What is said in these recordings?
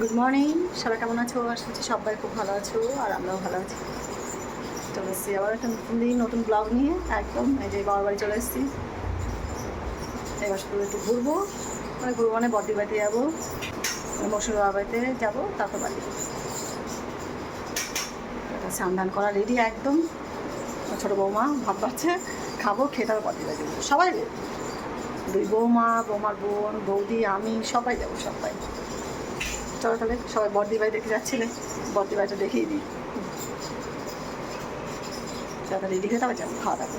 Good morning সবাই কেমন আছো? আশা করছি সবাই খুব ভালো আছো আর আমরাও ভালো আছি। চলে এসেছি আবার একটা নতুন দিন, নতুন ব্লগ নিয়ে একদম এই যে বাবার বাড়ি চলে এসেছি। এবার শুধু একটু ঘুরবো। মানে ঘুরবো মানে বদ্রি বাড়িতে যাব। মৌসুমি বাবার বাড়িতে যাব, তারপর বাড়ি স্নান দান করা রেডি একদম। ছোটো বৌমা ভাত পাচ্ছে খাব, খেয়ে তারপর বদ্রি বাড়ি সবাই দুই বৌমা, বৌমার বোন, বৌদি, আমি সবাই যাব, সবাই। চলো তাহলে। সবাই বর্দি বাড়ি দেখতে যাচ্ছিলে। বর্দি বাড়িটা দেখিয়ে দিই। তাহলে রেডি হয়ে তারপর যাব খাওয়া দাওয়া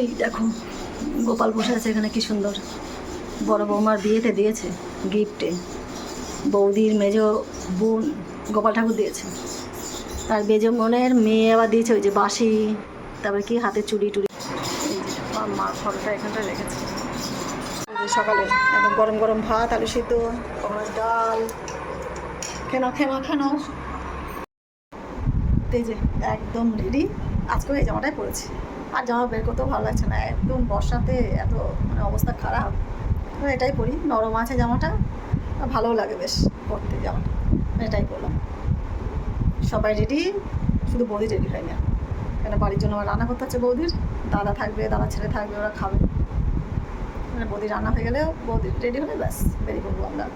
এই দেখো, গোপাল বসে আছে এখানে, কি সুন্দর। বড় বৌমার বিয়েতে দিয়েছে গিফটে বৌদির মেজ বোন গোপাল ঠাকুর দিয়েছে। আর বেজ মনের মেয়ে আবার দিয়েছে, ওই যে বাঁশি। তারপরে কি হাতে চুড়ি টুড়ি মা ফটোটা এখানটা রেখেছে। সকালে একদম গরম গরম ভাত, আলু সিদ্ধ ডাল। কেন কেন কেন এই যে একদম রেডি আজকে এই জামাটাই পরেছি। আর জামা বের করতেও ভালো লাগছে না। একদম বর্ষাতে এত মানে অবস্থা খারাপ। তো এটাই পরি। নরম আছে জামাটা। ভালোও লাগে বেশ পরতে জামাটা। এটাই পরলাম। সবাই রেডি শুধু বৌদি রেডি হয়নি এখন। কেন বাড়ির জন্য আমার রান্না করতে হচ্ছে বৌদির? দাদা থাকবে, দাদা ছেলে থাকবে, ওরা খাবে। মানে বৌদি রান্না হয়ে গেলে বৌদি রেডি হলে ব্যাস, বেরিয়ে পড়ব আমরা।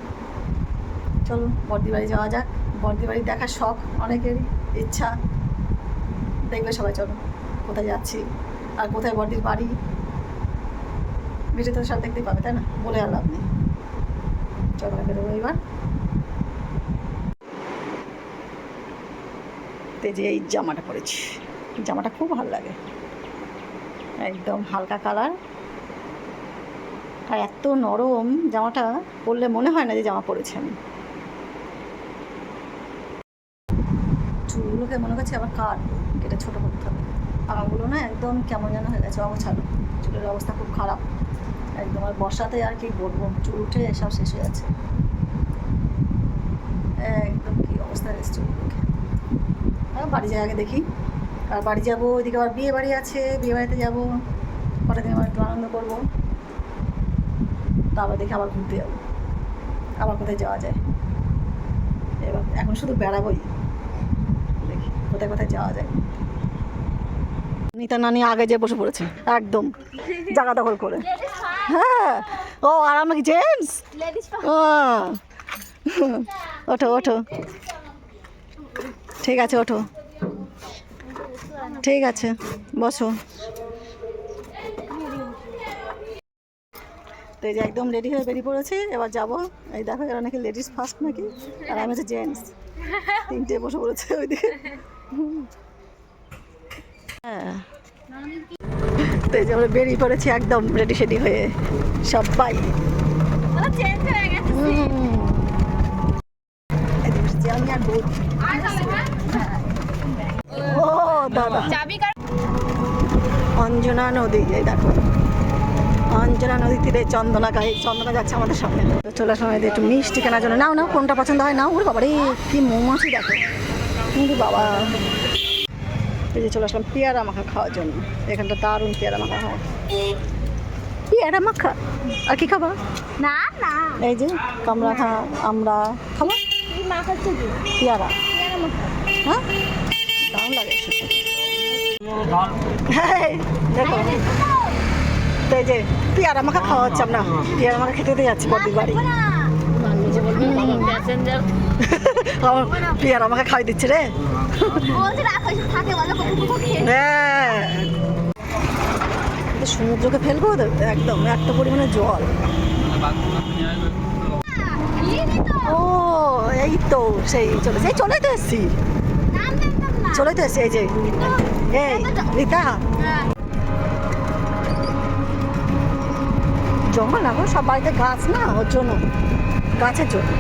চলো বর্দি বাড়ি যাওয়া যাক। বর্দি বাড়ি দেখার শখ অনেকেরই, ইচ্ছা। দেখবে সবাই চলো কোথায় যাচ্ছি? আর কোথায় বর্দির বাড়ি? ভিডিওতে সব দেখতেই পাবে, তাই না? বলে আর লাভ নেই। চলো বেরোবো এবার। তো যে এই জামাটা পরেছি। জামাটা খুব ভালো লাগে। একদম হালকা কালার। আর এত নরম জামাটা পরলে মনে হয় না যে জামা পরেছি আমি। চুলগুলোকে মনে করছে আবার কাট এটা ছোটো করতে হবে। আমাগুলো না একদম কেমন যেন হয়ে গেছে, অগোছালো। চুলের অবস্থা খুব খারাপ। একদম আর বর্ষাতে আর কি বলব? চুল উঠে সব শেষ হয়ে যাচ্ছে। একদম কি অবস্থা গেছে চুলগুলোকে? বাড়ি যাই আগে দেখি। আর বাড়ি যাব ওইদিকে আবার বিয়ে বাড়ি আছে বিয়ে বাড়িতে যাব। কটা দিন আবার একটু আনন্দ করব। তারপর দেখি আবার ঘুরতে যাব। আবার কোথায় যাওয়া যায়। এবার এখন শুধু বেড়াবোই। দেখি কোথায় কোথায় যাওয়া যায়। নিতা নানি আগে যে বসে পড়েছে একদম জায়গা দখল করে। হ্যাঁ ও আর আমরা কি জেন্টস ও ওঠো ওঠো। ঠিক আছে ওঠো। ঠিক আছে বসো। তো এই যে একদম রেডি হয়ে বেরিয়ে পড়েছি এবার যাব। এই দেখো এরা নাকি লেডিস ফার্স্ট নাকি? আর আমি হচ্ছে জেন্টস তিনটে বসে পড়েছে ওইদিকে। হ্যাঁ। তো এই যে আমরা বেরিয়ে পড়েছি একদম রেডি সেডি হয়ে সবাই। আমি আর অঞ্জনা নদী এই দেখো। অঞ্জনা নদী তীরে চন্দনা গায়ে চন্দনা যাচ্ছে আমাদের সামনে। তো চলে সময় একটু মিষ্টি কেনার জন্য। নাও নাও কোনটা পছন্দ হয়? নাও ওরে বাবা রে কি মৌমাছি দেখো। কিন্তু বাবা। এই যে চলে আসলাম পেয়ারা মাখা খাওয়ার জন্য। এখানটা দারুণ পেয়ারা মাখা হয়। পেয়ারা মাখা? আর কি খাবা? না না। এই যে কামড়া খা আমরা খাব। পেয়ারা। হ্যাঁ? দারুণ লাগে দেখো। তো এই যে পেয়ারা মাখা খাওয়া হচ্ছে আমরা। পেয়ারা মাখা খেতে দিয়ে যাচ্ছি বদ্দির বাড়ি। পেয়ারা আমাকে খাই দিচ্ছে রে। হ্যাঁ। সমুদ্রকে ফেলব তো একদম এত পরিমাণে জল। ও এই তো সেই চলে এই চলে তো এসছি। চলে তো এই যে রীতা। জঙ্গল না গো সব বাড়িতে গাছ না, ওর জন্য, গাছের জন্য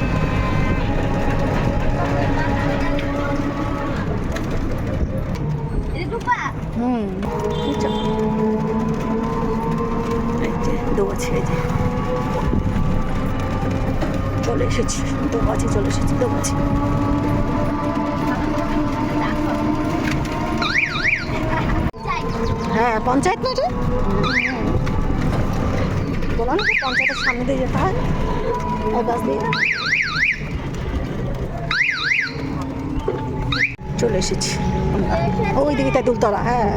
হুম বুঝছ? এই যে চলে এসেছি, দৌড়াচ্ছি, চলে এসেছি, দৌড়াচ্ছি হ্যাঁ পঞ্চায়েত না এটা? সামনে দিয়ে যেতে হয়। ওই বাস দিয়ে। চলে এসেছি। ওই দিকে তেঁতুলতলা হ্যাঁ।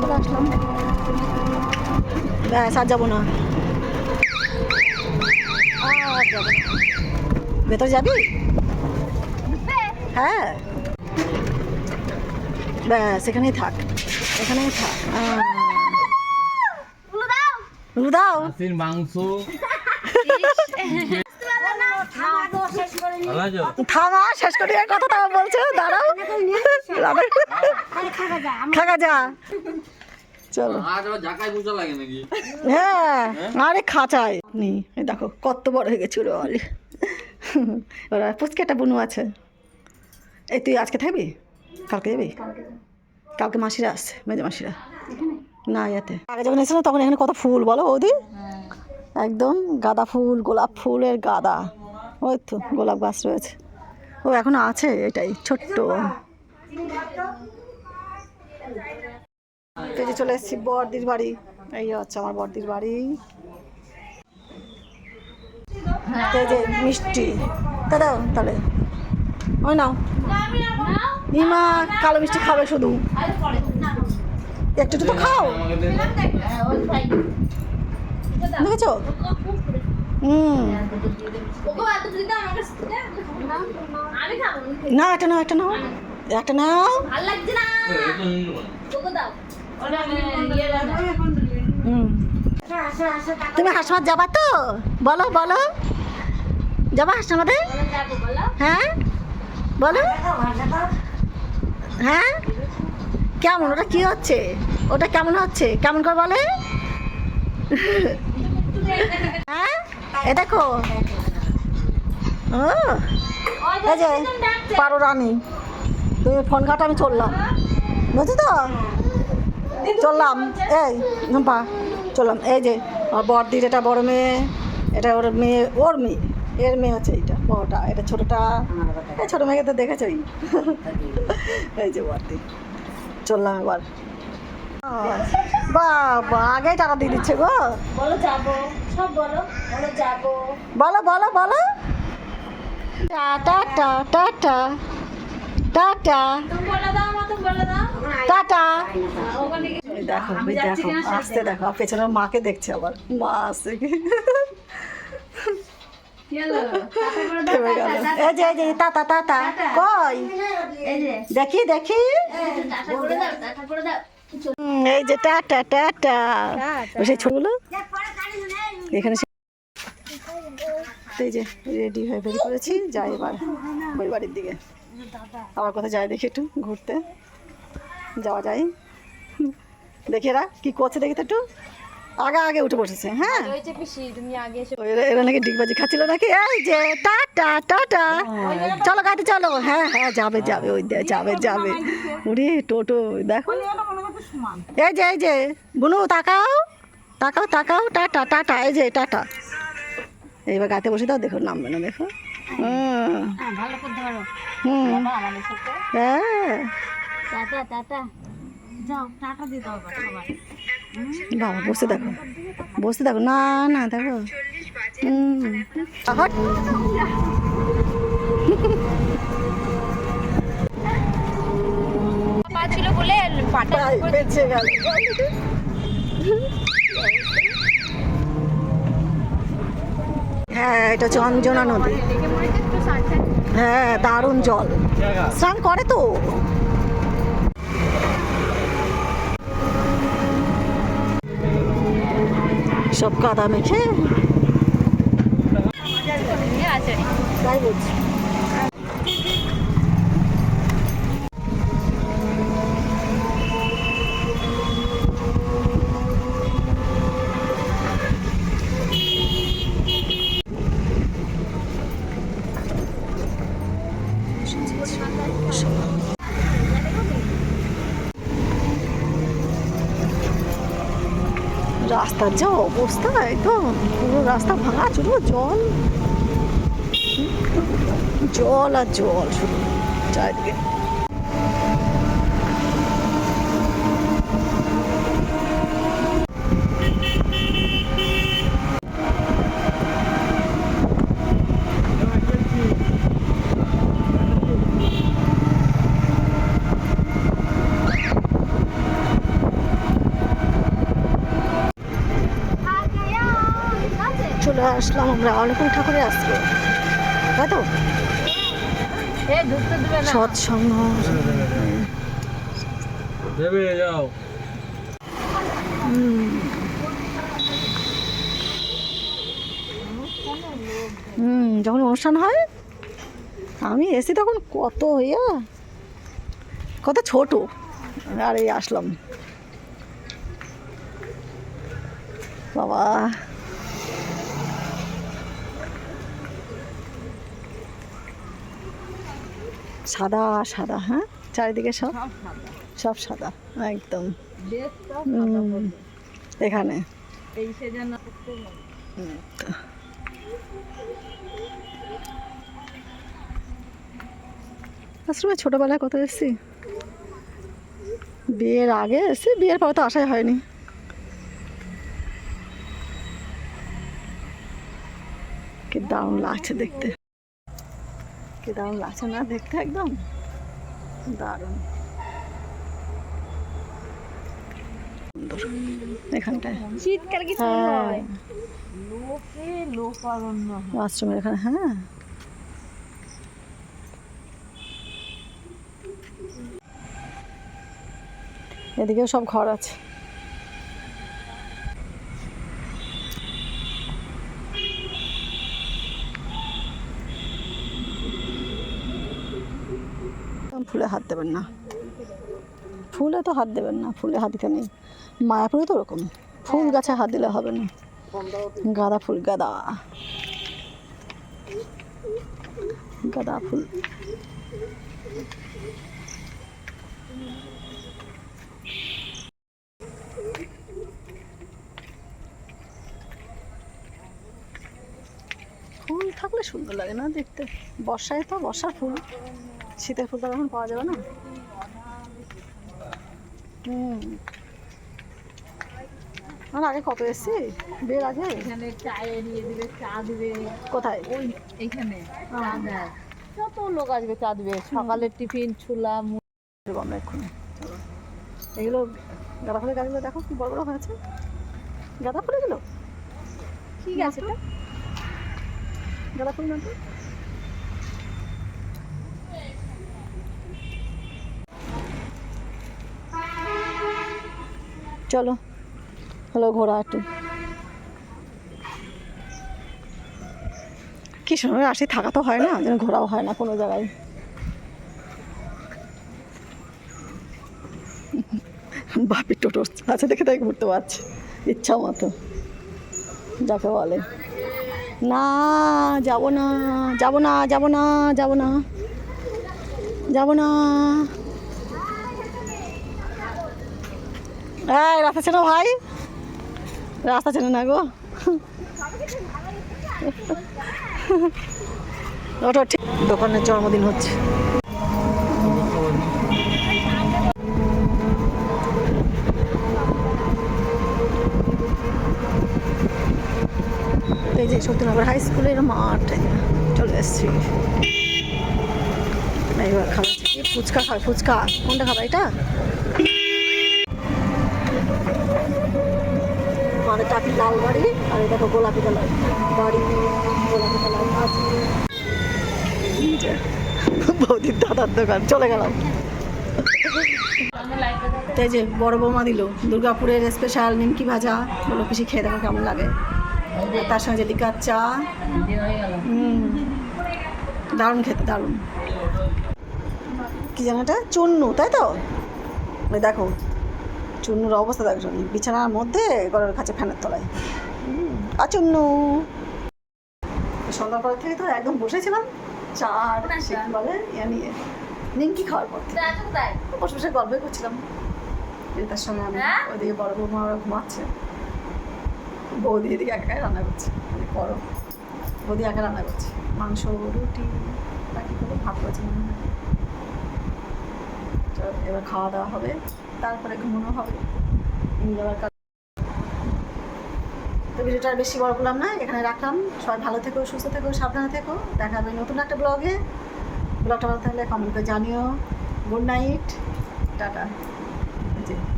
চলে আসলাম। ব্যাস আর যাব না। যাব যাবি? হ্যাঁ। ব্যাস এখানেই থাক। এখানেই থাক। দাও। মাংস। থামা শেষ করে কথা থামা বলছে দাঁড়াও। খাগা যা। চলো। আজ আবার জাকায় বুঝা লাগে নাকি হ্যাঁ আরে খাঁচায়। নি দেখো কত বড় হয়ে গেছে ওরা অলি। ওরা পুচকেটা বুনু আছে। এই তুই আজকে থাকবি? কালকে যাবি? কালকে মাসিরা আসছে মেজে মাসিরা। না ইয়াতে। আগে যখন এসেছিলাম তখন এখানে কত ফুল বলো ওদি একদম গাঁদা ফুল গোলাপ ফুলের গাদা। ওই তো গোলাপ গাছ রয়েছে। ও এখনও আছে এটাই ছোট্ট। যে চলে এসেছি বর্দির বাড়ি। এই হচ্ছে আমার বর্দির বাড়ি। এই যে মিষ্টি। তা দাও তাহলে। ওই নাও। নিমা কালো মিষ্টি খাবে শুধু। একটু তো খাও। দেখেছ? হুম। না একটা নাও একটা নাও। একটা নাও। তুমি হাসপাত যাবা তো? বলো বলো। যাবা হাসপাতালে হ্যাঁ? বলো। হ্যাঁ? কেমন? ওটা কি হচ্ছে? ওটা কেমন হচ্ছে? কেমন করে বলে? হ্যাঁ? এ দেখো। এই যে, পারো রানী। তুমি ফোন ঘাটা, আমি চললাম। বুঝলি তো? চললাম। এই পা চললাম। এই যে বড়দির এটা বড় মেয়ে, এটা ওর মেয়ে ওর মেয়ে। এর মেয়ে হচ্ছে এইটা। বড়টা এটা ছোটটা। এই ছোটো মেয়েকে তো দেখেছই। এই যে বড়দি চললাম এবার। বাবা আগেই টাকা দিয়ে দিচ্ছে গো। বলো যাব। সব বলো। বলো যাব। বলো বলো বলো। টাটা টাটা টা টাটা দেখো দেখো আসতে দেখো পেছনে মাকে দেখছে আবার। মা আসছে। কই? দেখি দেখি। এই যে টাটা টাটা সেই ছোটগুলো এখানে এই যে রেডি হয়ে বের করেছি। যাই এবার ওই বাড়ির দিকে। আবার কোথায় যাই দেখি একটু ঘুরতে। যাওয়া যায়। দেখি এরা কি করছে দেখি তো একটু। আগে আগে উঠে বসেছে হ্যাঁ? এরা নাকি ডিগবাজি খাচ্ছিল নাকি? এই যে টাটা টাটা চলো গাড়ি চলো। হ্যাঁ হ্যাঁ যাবে যাবে ওই যাবে যাবে। উড়ি টোটো দেখো। এই যে এই যে বুনু তাকাও। তাকাও তাকাও টাটা টাটা এই যে টাটা এইবার গাতে বসে দাও দেখো নামবে না দেখো। হুম ধরো। হুম। হ্যাঁ। টাটা টাটা যাও টাটা দিয়ে দাও বাবা বসে দেখো। বসে দেখো। না না দেখো। হুম। হট। পা ছিল বলে পাটা বেঁচে গেল। হ্যাঁ এটা হচ্ছে অঞ্জনা নদী। হ্যাঁ দারুণ জল। স্নান করে তো? সব কাদা মেখে। তাই বলছি। রাস্তার যা অবস্থা একদম পুরো রাস্তা ভাঙা চুরো জল। জল আর জল শুধু চারিদিকে আসলাম আমরা অনেকক্ষণ ঠাকুরে আসব। তাই তো? সৎসঙ্গ। দেবে যাও। হুম। হুম যখন অনুষ্ঠান হয় আমি এসি তখন কত ইয়া কত ছোট। আর এই আসলাম। বাবা। সাদা সাদা হ্যাঁ? চারিদিকে সব? সব সাদা। একদম। এখানে। আশ্রমে ছোটোবেলায় কত এসেছি? বিয়ের আগে এসেছি বিয়ের পরে তো আশাই হয়নি। কি দারুণ লাগছে দেখতে। কি দারুণ লাগছে না দেখতে একদম? দারুণ। এখানটায়। শীতকালে কি হ্যাঁ। আশ্রমের এখানে হ্যাঁ। এদিকেও সব ঘর আছে। ফুলে না। ফুলে তো হাত দেবেন না, ফুলে হাত দিতে নেই। মায়াপুরে তো ওরকম। ফুল গাছে হাত দিলে হবে না। গাঁদা ফুল, গাঁদা। গাঁদা ফুল। ফুল থাকলে সুন্দর লাগে না দেখতে। বর্ষায় তো বর্ষার ফুল। শীতের ফুল তো এখন পাওয়া যাবে না? হুম। আর আগে কত এসছি? বিয়ের আগে? এখানে চায়ে দিয়ে দিবে চা দিবে। কোথায়? ওই দেয়। কত লোক আসবে চা দিবে। সকালের টিফিন ছুলা আমরা এক্ষুনি। এগুলো গাঁদা ফুলের গাছগুলো দেখো কি বড় বড় হয়েছে। গাঁদা ফুল এগুলো? ঠিক আছে এটা? গাঁদা ফুল না চলো। হলো ঘোরা একটু কি সময় আসি থাকা তো হয় না? যেন ঘোরাও হয় না কোনো জায়গায়। বাপি টোটো আছে দেখে তাই ঘুরতে পারছে। ইচ্ছা মতো। যাকে বলে। না যাব না যাব না যাব না যাব না। যাব না। এই, রাস্তা চেনো ভাই। রাস্তা চেনে না গো। ঠিক দোকানের জন্মদিন হচ্ছে। এই যে সত্যনগর হাই স্কুলের মাঠ। চলে এসেছি। এইবার খাবার ফুচকা খাবে ফুচকা। কোনটা খাবে এটা? মানে টাকি লাল বাড়ি, আর দেখো গোলাপি কালার। বাড়ি, গোলাপি কালার আছে। বৌদির দাদার দোকান, চলে গেলাম। এই যে বড় বৌমা দিল, দুর্গাপুরের স্পেশাল নিমকি ভাজা, বলো পিসি খেয়ে দেখো কেমন লাগে। তার সঙ্গে লিকার চা দারুণ খেতে, দারুণ। কি জানো এটা? চুন্নু তাই তো? দেখো চুন্নুর অবস্থা দেখো বিছানার মধ্যে গড়ের কাছে ফ্যানের তলায়। আর চুন্নু। সন্ধ্যার পর থেকে তো একদম বসেছিলাম চা আর বলে ইয়ে নিয়ে নিমকি খাওয়ার পর বসে বসে গল্পই করছিলাম। তার সঙ্গে আমি ওইদিকে বড় বৌমা ঘুমাচ্ছে। বৌদি এদিকে একা একাই রান্না করছে করো বৌদি একা রান্না করছে। মাংস রুটি বাকি করে ভাত করেছে মনে হয়। এবার খাওয়া দাওয়া হবে। তারপরে ঘুমানো হবে। নিয়ে যাওয়ার কাজ তো ভিডিওটা বেশি বড় করলাম না এখানে রাখলাম। সবাই ভালো থেকো সুস্থ থেকো সাবধানে থেকো। দেখা হবে নতুন একটা ব্লগে। ব্লগটা ভালো থাকলে কমেন্ট করে জানিও। Good night tata.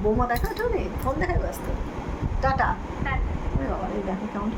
বৌমা দেখা ওটাও নেই। ফোন দেখায় ব্যস্ত। টাটা। ওরে বাবা এই দেখো কেমন